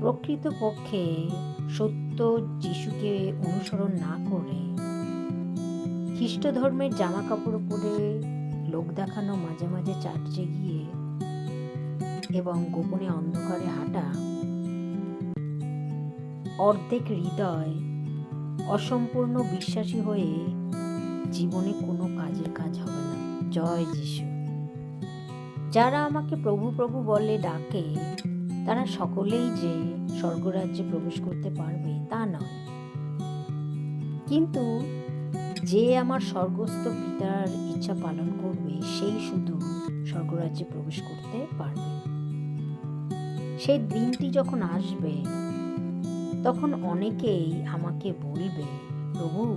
প্রকৃতপক্ষে সত্য যিশুকে অনুসরণ না করে খ্রিস্ট ধর্মের জামা কাপড় পরে লোক দেখানো মাঝে মাঝে চার্চে গিয়ে এবং গোপনে অন্ধকারে হাঁটা অর্ধেক হৃদয় অসম্পূর্ণ বিশ্বাসী হয়ে জীবনে কোনো কাজের কাজ হবে না। জয় যিশু। যারা আমাকে প্রভু প্রভু বলে ডাকে তারা সকলেই যে স্বর্গরাজ্যে প্রবেশ করতে পারবে তা নয়। কিন্তু যে আমার স্বর্গস্থ পিতার ইচ্ছা পালন করবে, সেই শুধু স্বর্গরাজ্যে প্রবেশ করতে পারবে। সেই দিনটি যখন আসবে, তখন অনেকেই আমাকে বলবে, প্রভু,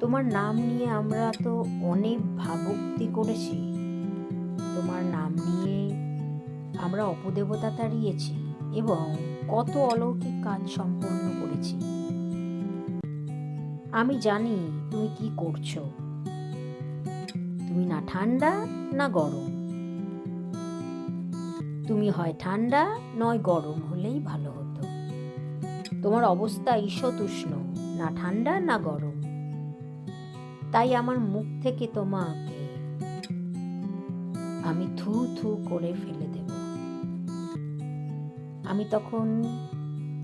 তোমার নাম নিয়ে আমরা তো অনেক ভাবুক্তি করেছি। তোমার নাম নিয়ে আমরা অপদেবতা তাড়িয়েছি এবং কত অলৌকিক কাজ সম্পন্ন করেছি। আমি জানি তুমি কি করছ। তুমি না ঠান্ডা, না গরম। তুমি হয় ঠান্ডা, নয় গরম হলেই ভালো হতো। তোমার অবস্থা ঈষৎ উষ্ণ না ঠান্ডা, না গরম। তাই আমার মুখ থেকে তোমাকে আমি থু থু করে ফেলে দেব। আমি তখন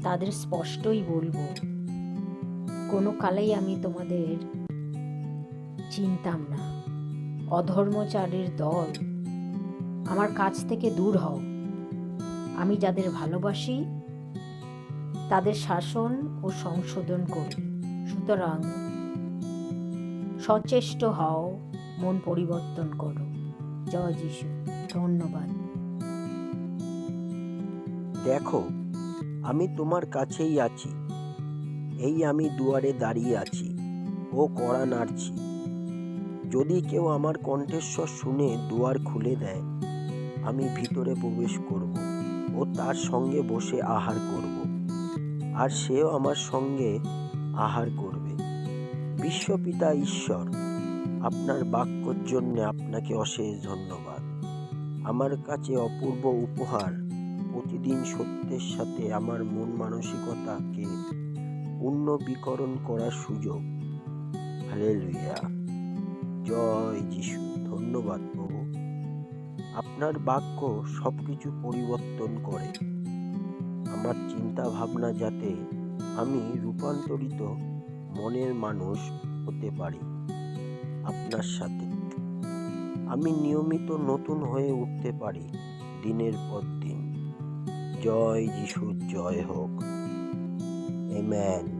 তাদের স্পষ্টই বলব, কোনো কালেই আমি তোমাদের চিনতাম না। অধর্মচারের দল, আমার কাছ থেকে দূর হও। আমি যাদের ভালোবাসি, তাদের শাসন ও সংশোধন করি। সুতরাং সচেষ্ট হও, মন পরিবর্তন করো। জয় যিশু ধন্যবাদ। দেখো, আমি তোমার কাছেই আছি। এই আমি দুয়ারে দাঁড়িয়ে আছি ও কড়া নাড়ছি। যদি কেউ আমার কণ্ঠস্বর শুনে দুয়ার খুলে দেয়, আমি ভিতরে প্রবেশ করব ও তার সঙ্গে বসে আহার করব। আর সেও আমার সঙ্গে আহার করবে। বিশ্বপিতা ঈশ্বর আপনার বাক্যর জন্য আপনাকে অশেষ ধন্যবাদ। আমার কাছে অপূর্ব উপহার, প্রতিদিন সত্যের সাথে আমার মন মানসিকতাকে উন্নবীকরণ করার সুযোগ। হালেলুয়া। জয় যিশু। ধন্যবাদ প্রভু। আপনার বাক্য সব কিছু পরিবর্তন করে। আমার চিন্তা ভাবনা যাতে আমি রূপান্তরিত মনের মানুষ হতে পারি। আপনার সাথে। আমি নিয়মিত নতুন হয়ে উঠতে পারি দিনের পর দিন। জয় যিশুর জয় হোক। Amen.